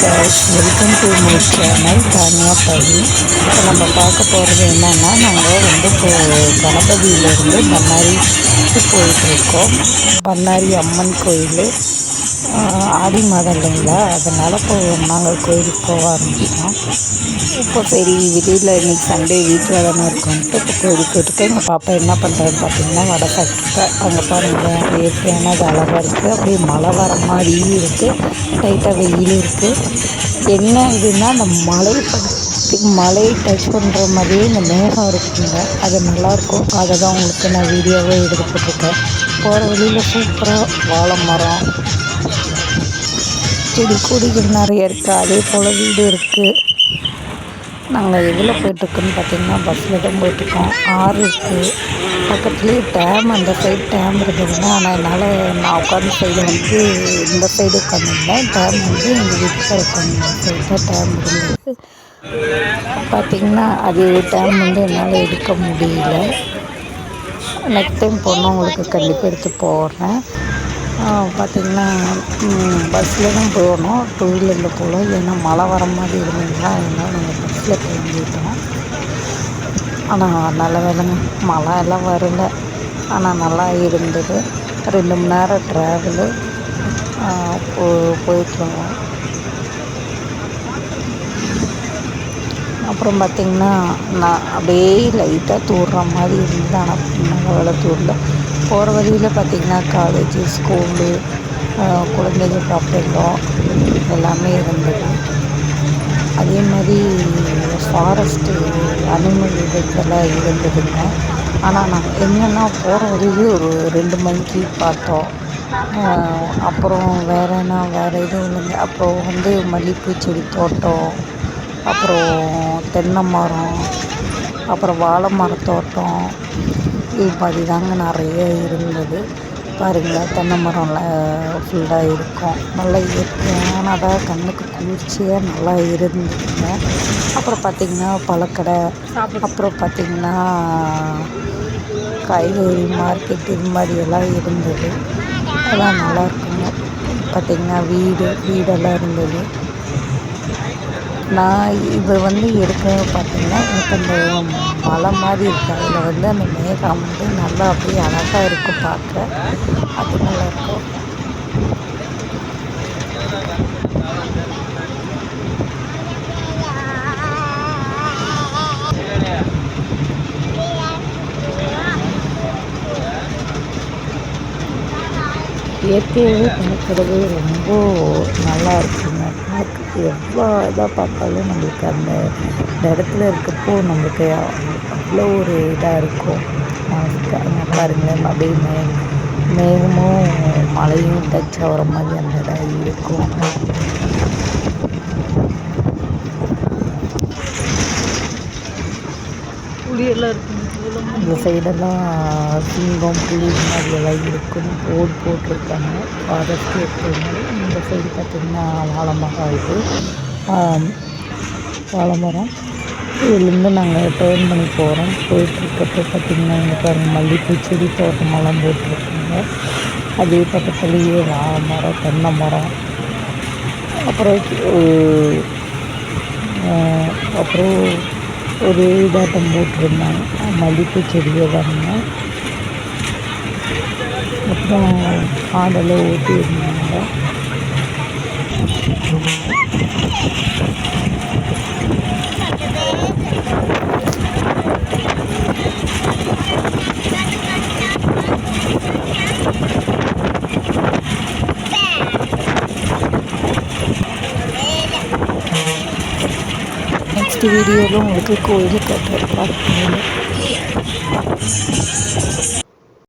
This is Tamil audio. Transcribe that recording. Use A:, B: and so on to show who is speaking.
A: Guys welcome to my channel Thaniya Pavi இப்போ நம்ம பார்க்க போகிறது என்னென்னா நாங்கள் வந்து இப்போ கணபதியிலேருந்து பண்ணாரிக்கு போயிட்டுருக்கோம் பண்ணாரி அம்மன் கோயில். ஆடி மாதம் இல்லைங்களா? அதனால் இப்போ நாங்கள் கோயிலுக்கு போக ஆரம்பிச்சிட்டோம். இப்போ சரி வெளியில் இன்றைக்கி சண்டே வீட்டில் தானே இருக்கோன்ட்டு இப்போ கோயிலுக்கு போயிட்டு எங்கள் பாப்பா என்ன பண்ணுறான்னு பார்த்தீங்கன்னா வடை சாப்பிட்டா அங்கே பாருங்கள் இயற்கையான அது அழகாக இருக்குது அப்படியே மழை வர மாதிரியும் இருக்குது லைட்டாக வெயில் இருக்குது என்ன இதுன்னா அந்த மலை மலையை டச் பண்ணுற மாதிரியே இந்த மேகம் இருக்குங்க. அது நல்லாயிருக்கும் அதை தான் உங்களுக்கு நான் வீடியோவே எடுத்துகிட்ருக்கேன் போகிற வழியில் சூப்பராக வாழை மரம் செடி கொடிகள் நிறைய இருக்குது அதே போல் வீடு இருக்குது நாங்கள் எதில் போயிட்டுருக்கோன்னு பார்த்தீங்கன்னா பஸ்ஸில் தான் போயிட்டுருக்கோம். ஆறு இருக்குது பக்கத்துலேயே டேம் அந்த சைடு டேம் இருந்ததுங்க ஆனால் என்னால் நான் உட்காந்து சைடு வந்து இந்த சைடு உட்காந்துருந்தேன் டேம் வந்து எங்கள் வீட்டில் உட்காந்து சைடு தான் டேம் இருந்தது. பார்த்திங்கன்னா அது டேம் வந்து என்னால் எடுக்க முடியல. நெக்ஸ்ட் டைம் போனவங்களுக்கு கண்டிப்பாக எடுத்து போடுறேன். பார்த்திங்கன்னா பஸ்ஸில் தான் போகணும். டூ வீலரில் போகல ஏன்னா மழை வர மாதிரி இருந்ததுங்களா அதனால் நாங்கள் பஸ்ஸில் கிளம்பிட்டோம். ஆனால் நல்ல வேலைங்க. மழை எல்லாம் வரல. ஆனால் நல்லா இருந்தது. ரெண்டு மணி நேரம் ட்ராவலு போ போயிட்டுருவோம் அப்புறம் பார்த்திங்கன்னா நான் அப்படியே லைட்டாக தூடுற மாதிரி இருந்தது. ஆனால் நல்ல வேலை தூரல. போகிற வழியில் பார்த்திங்கன்னா காலேஜு ஸ்கூலு குழந்தைங்க சாப்பிட்றோம் எல்லாமே இருந்தது அதே மாதிரி ஃபாரஸ்ட்டு அனிமல் இதெல்லாம் இருந்ததுங்க. ஆனால் நாங்கள் என்னென்னா போகிற வழியிலே ஒரு ரெண்டு மணிக்கு பார்த்தோம். அப்புறம் வேறு என்ன வேறு எதுவும் இல்லைங்க. அப்புறம் வந்து மல்லிகைப்பூ செடி தோட்டம் அப்புறம் தென்னை மரம் அப்புறம் வாழை மரத்தோட்டம் இது மாதிரி தாங்க நிறைய இருந்தது. பாருங்கள் தென்னை மரம்லாம் ஃபுல்லாக இருக்கும். நல்லா இயற்கையானதாக கண்ணுக்கு குளிர்ச்சியாக நல்லா இருந்துச்சுங்க அப்புறம் பார்த்திங்கன்னா பழக்கடை. அப்புறம் பார்த்திங்கன்னா காய்கறி மார்க்கெட் இது மாதிரியெல்லாம் இருந்தது. அதெல்லாம் நல்லாயிருக்குங்க பார்த்திங்கன்னா வீடு வீடெல்லாம் இருந்தது. நான் இது வந்து எடுக்க பார்த்தீங்கன்னா எனக்கு அந்த மலை மாதிரி இருக்குது அதில் வந்து அந்த மேகம் வந்து நல்லா அப்படியே அழகாக இருக்கும் பார்க்க. அது நல்லாயிருக்கும் இயற்கையாகவே பார்க்குறது ரொம்ப நல்லா இருக்கும் பார்க்க எவ்வளோ இதாக பார்த்தாலும் நம்மளுக்கு அந்த இடத்துல இருக்கப்போ நம்மளுக்கு அவ்வளோ ஒரு இதாக இருக்கும். அங்கே பாருங்களேன் அப்படியே மே மேகமும் மழையும் டச் ஆகிற மாதிரி அந்த இடம் இருக்கும். புளியெல்லாம் இருக்கும்? இந்த சைடெல்லாம் சிங்கம் புலி இந்த மாதிரி எல்லாம் இருக்குன்னு போர்டு போட்டிருக்காங்க. ஃபாரஸ்ட் இருக்கிறதுனால இந்த சைடு பார்த்திங்கன்னா வாழை மரம் இது வாழை மரம் இதுலேருந்து நாங்கள் டேர்ன் பண்ணி போகிறோம் போயிட்டுருக்கப்போ பார்த்திங்கன்னா இங்கே பாருங்கள் மல்லிகைப்பூ செடி தோட்டமெல்லாம் போட்டிருக்காங்க. அதே பக்கத்துலேயே வாழை மரம் தென்னை மரம் அப்புறம் அப்புறம் ஒரு இதாட்டம் போட்டிருந்தாங்க. மல்லிகைப்பூ செடியை தாங்க அப்புறம் ஆடலை ஊட்டி இருந்தாங்க நெக்ஸ்ட் வீடியோவில் உங்களுக்கு கோயில் கட்டுறது பார்க்கணும்